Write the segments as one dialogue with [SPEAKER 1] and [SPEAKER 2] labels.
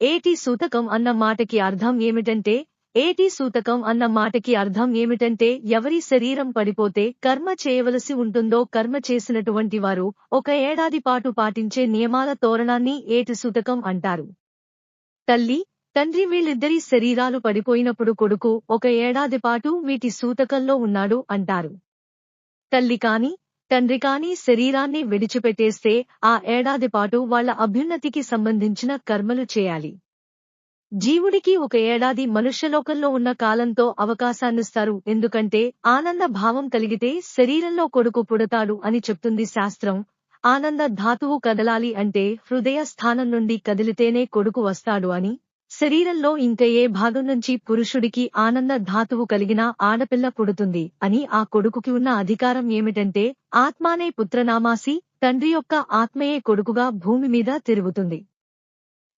[SPEAKER 1] ఏటి సూతకం అన్న మాటకి అర్థం ఏమిటంటే ఏటి సూతకం అన్న మాటకి అర్థం ఏమిటంటే ఎవరి శరీరం పడిపోతే కర్మ చేయవలసి ఉంటుందో కర్మ చేసినటువంటి వారు ఒక ఏడాది పాటు పాటించే నియమాల తోరణాన్ని ఏటి సూతకం అంటారు. తల్లి తండ్రి వీళ్ళిద్దరి శరీరాలు పడిపోయినప్పుడు కొడుకు ఒక ఏడాది పాటు వీటి సూతకంలో ఉన్నాడు అంటారు. తల్లి కాని తండ్రి కాని శరీరాన్ని విడిచిపెట్టేస్తే ఆ ఏడాది పాటు వాళ్ళ అభ్యున్నతికి సంబంధించిన కర్మలు చేయాలి. జీవుడికి ఒక ఏడాది మనుష్యలోకంలో ఉన్న కాలంతో అవకాశాన్నిస్తారు. ఎందుకంటే ఆనంద భావం కలిగితే శరీరంలో కొడుకు పుడతాడు అని చెప్తుంది శాస్త్రం. ఆనంద ధాతువు కదలాలి అంటే హృదయ స్థానం నుండి కదిలితేనే కొడుకు వస్తాడు అని శరీరంలో ఇంక ఏ భాగం నుంచి పురుషుడికి ఆనంద ధాతువు కలిగిన ఆడపిల్ల పుడుతుంది అని ఆ కొడుకుకి ఉన్న అధికారం ఏమిటంటే ఆత్మానే పుత్రనామాసి తండ్రి యొక్క ఆత్మయే కొడుకుగా భూమి మీద తిరుగుతుంది.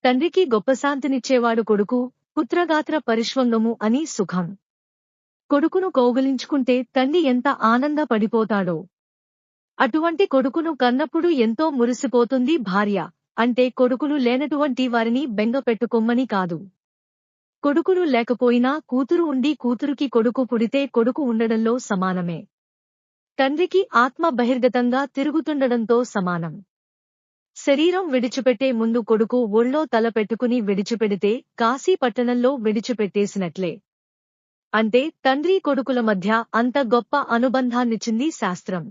[SPEAKER 1] తండ్రికి గొప్ప శాంతినిచ్చేవాడు కొడుకు పుత్రగాత్ర పరిష్వంగము అని సుఖం. కొడుకును కౌగులించుకుంటే తండ్రి ఎంత ఆనంద పడిపోతాడో అటువంటి కొడుకును కన్నప్పుడు ఎంతో మురిసిపోతుంది భార్య. అంటే కొడుకులు లేనటువంటి వారిని బెంగ పెట్టుకొమ్మని కాదు. కొడుకులు లేకపోయినా కూతురు ఉండి కూతురుకి కొడుకు పుడితే కొడుకు ఉండడంలో సమానమే. తండ్రికి ఆత్మ బహిర్గతంగా తిరుగుతుండడంతో సమానం. శరీరం విడిచిపెట్టే ముందు కొడుకు ఒళ్ళో తల పెట్టుకుని విడిచిపెడితే కాశీ పట్టణంలో విడిచిపెట్టేసినట్లే. అంటే తండ్రి కొడుకుల మధ్య అంత గొప్ప అనుబంధాన్నిచ్చింది శాస్త్రం.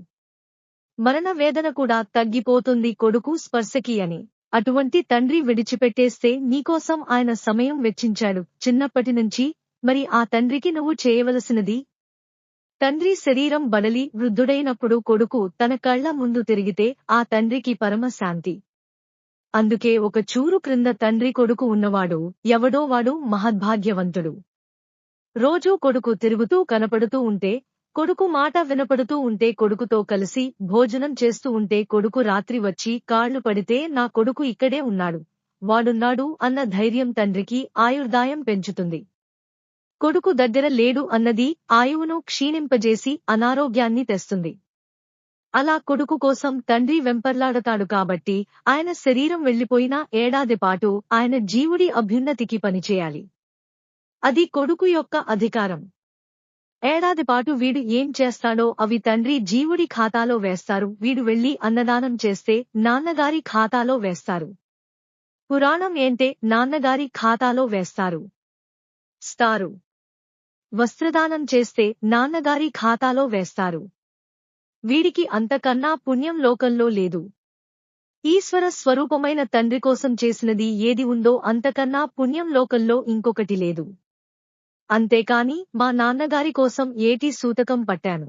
[SPEAKER 1] మరణ వేదన కూడా తగ్గిపోతుంది కొడుకు స్పర్శకి అని. అటువంటి తండ్రి విడిచిపెట్టేస్తే నీకోసం ఆయన సమయం వెచ్చించాడు. చిన్నప్పటి నుంచి మరి ఆ తండ్రికి నువ్వు చేయవలసినది? తండ్రి శరీరం బడలి వృద్ధుడైనప్పుడు కొడుకు తన కళ్ళ ముందు తిరిగితే ఆ తండ్రికి పరమశాంతి అందుకే ఒక చూరు క్రింద తండ్రి కొడుకు ఉన్నవాడు ఎవడో వాడు మహద్భాగ్యవంతుడు. రోజూ కొడుకు తిరుగుతూ కనపడుతూ ఉంటే కొడుకు మాట వినపడుతూ ఉంటే కొడుకుతో కలిసి భోజనం చేస్తూ ఉంటే కొడుకు రాత్రి వచ్చి కాళ్ళు పడితే నా కొడుకు ఇక్కడే ఉన్నాడు. వాడున్నాడు అన్న ధైర్యం తండ్రికి ఆయుర్దాయం పెంచుతుంది. కొడుకు దగ్గర లేడు అన్నది ఆయువును క్షీణింపజేసి అనారోగ్యాన్ని తెస్తుంది. అలా కొడుకు కోసం తండ్రి వెంపర్లాడతాడు కాబట్టి ఆయన శరీరం వెళ్ళిపోయినా ఏడాది పాటు ఆయన జీవుడి అభ్యున్నతికి పనిచేయాలి. అది కొడుకు యొక్క అధికారం. ఏడాది పాటు వీడు ఏం చేస్తాడో అవి తండ్రి జీవుడి ఖాతాలో వేస్తారు. వీడు వెళ్ళి అన్నదానం చేస్తే నాన్నగారి ఖాతాలో వేస్తారు. పురాణం ఏంటే? నాన్నగారి ఖాతాలో వేస్తారు. స్టారు వస్త్రదానం చేస్తే నాన్నగారి ఖాతాలో వేస్తారు. వీడికి అంతకన్నా పుణ్యం లోకంలో లేదు. ఈశ్వర స్వరూపమైన తండ్రి కోసం చేసినది ఏది ఉందో అంతకన్నా పుణ్యం లోకంలో ఇంకొకటి లేదు. అంతేకాని మా నాన్నగారి కోసం ఏటి సూతకం పట్టాను.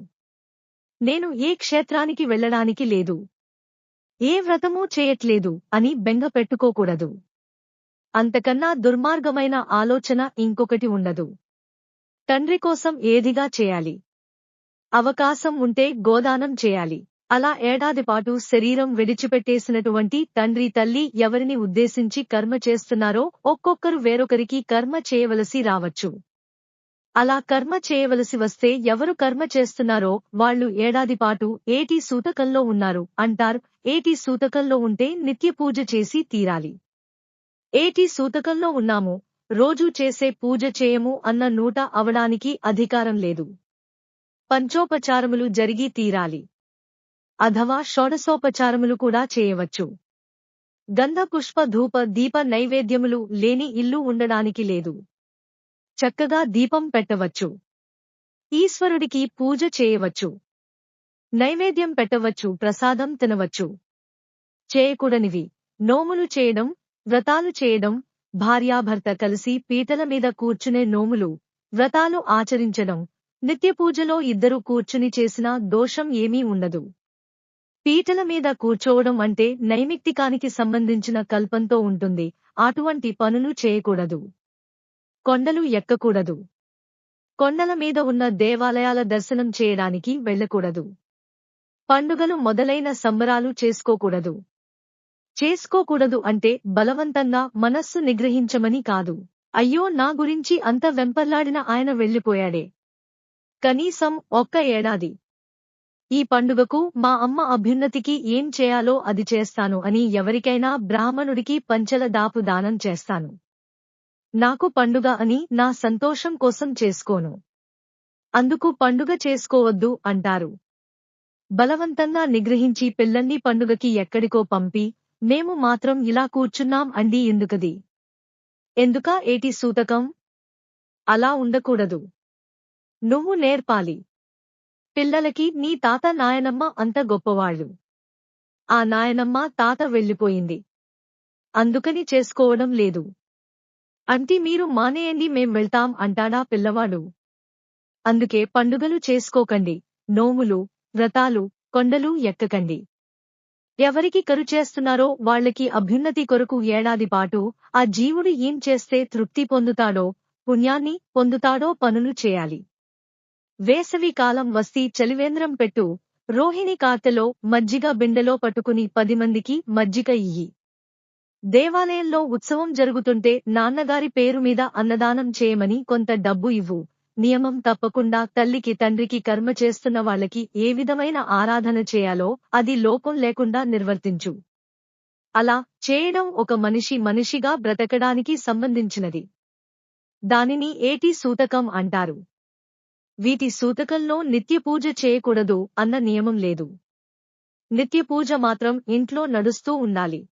[SPEAKER 1] నేను ఏ క్షేత్రానికి వెళ్ళడానికి లేదు. ఏ వ్రతమూ చేయట్లేదు అని బెంగ పెట్టుకోకూడదు. అంతకన్నా దుర్మార్గమైన ఆలోచన ఇంకొకటి ఉండదు. తండ్రి కోసం ఏదిగా చేయాలి? అవకాశం ఉంటే గోదానం చేయాలి. అలా ఏడాదిపాటు శరీరం విడిచిపెట్టేసినటువంటి తండ్రి తల్లి ఎవరిని ఉద్దేశించి కర్మ చేస్తున్నారో ఒక్కొక్కరు వేరొకరికి కర్మ చేయవలసి రావచ్చు. అలా కర్మ చేయవలసి వస్తే ఎవరు కర్మ చేస్తున్నారో వాళ్ళు ఏడాది పాటు ఏటి సూతకంలో ఉన్నారు అంటారు. ఏటి సూతకంలో ఉంటే నిత్య పూజ చేసి తీరాలి. ఏటి సూతకంలో ఉన్నాము. రోజూ చేసే పూజ చేయము అన్న నూట అవడానికి అధికారం లేదు. పంచోపచారములు జరిగి తీరాలి. అథవా షోడశోపచారములు కూడా చేయవచ్చు. గంధ పుష్ప ధూప దీప నైవేద్యములు లేని ఇల్లు ఉండడానికి లేదు. చక్కగా దీపం పెట్టవచ్చు. ఈశ్వరుడికి పూజ చేయవచ్చు. నైవేద్యం పెట్టవచ్చు ప్రసాదం తినవచ్చు. చేయకూడనివి. నోములు చేయడం వ్రతాలు చేయడం భార్యాభర్త కలిసి పీటల మీద కూర్చునే నోములు వ్రతాలు ఆచరించడం నిత్యపూజలో ఇద్దరు కూర్చుని చేసినా దోషం ఏమీ ఉండదు. పీటల మీద కూర్చోవడం అంటే నైమిత్తికానికి సంబంధించిన కల్పంతో ఉంటుంది. అటువంటి పనులు చేయకూడదు. కొండలు ఎక్కకూడదు. కొండల మీద ఉన్న దేవాలయాల దర్శనం చేయడానికి వెళ్ళకూడదు. పండుగలు మొదలైన సంబరాలు చేసుకోకూడదు. చేసుకోకూడదు అంటే బలవంతంగా మనస్సు నిగ్రహించమని కాదు. అయ్యో నా గురించి అంత వెంపర్లాడిన ఆయన వెళ్ళిపోయాడే. కనీసం ఒక్క ఏడాది. ఈ పండుగకు మా అమ్మ అభ్యున్నతికి ఏం చేయాలో అది చేస్తాను అని ఎవరికైనా బ్రాహ్మణుడికి పంచల దాపు దానం చేస్తాను. నాకు పండుగ అని నా సంతోషం కోసం చేసుకోను. అందుకు పండుగ చేసుకోవద్దు అంటారు. బలవంతంగా నిగ్రహించి పిల్లల్ని పండుగకి ఎక్కడికో పంపి మేము మాత్రం ఇలా కూర్చున్నాం అండి ఎందుకది? ఎందుకా ఏటి సూతకం? అలా ఉండకూడదు. నువ్వు నేర్పాలి. పిల్లలకి నీ తాత నాయనమ్మ అంత గొప్పవాళ్ళు. ఆ నాయనమ్మ తాత వెళ్ళిపోయింది. అందుకని చేసుకోవడం లేదు. అంటే మీరు మానేయండి మేం వెళ్తాం అంటాడా పిల్లవాడు. అందుకే పండుగలు చేసుకోకండి నోములు వ్రతాలు కొండలు ఎక్కకండి. ఎవరికి కరు చేస్తున్నారో వాళ్ళకి అభ్యున్నతి కొరకు ఏడాది పాటు ఆ జీవుడు ఏం చేస్తే తృప్తి పొందుతాడో పుణ్యాన్ని పొందుతాడో పనులు చేయాలి. వేసవి కాలం వస్తీ చలివేంద్రం పెట్టు రోహిణి కార్తెలో మజ్జిగ బిండెలో పట్టుకుని పది మందికి మజ్జిగ ఇయ్యి. దేవాలయంలో ఉత్సవం జరుగుతుంటే నాన్నగారి పేరు మీద అన్నదానం చేయమని కొంత డబ్బు ఇవ్వు. నియమం తప్పకుండా తల్లికి తండ్రికి కర్మ చేస్తున్న వాళ్ళకి ఏ విధమైన ఆరాధన చేయాలో అది లోపం లేకుండా నిర్వర్తించు. అలా చేయడం ఒక మనిషి మనిషిగా బ్రతకడానికి సంబంధించినది. దానిని ఏటి సూతకం అంటారు. వీటి సూతకంలో నిత్యపూజ చేయకూడదు అన్న నియమం లేదు. నిత్యపూజ మాత్రం ఇంట్లో నడుస్తూ ఉండాలి.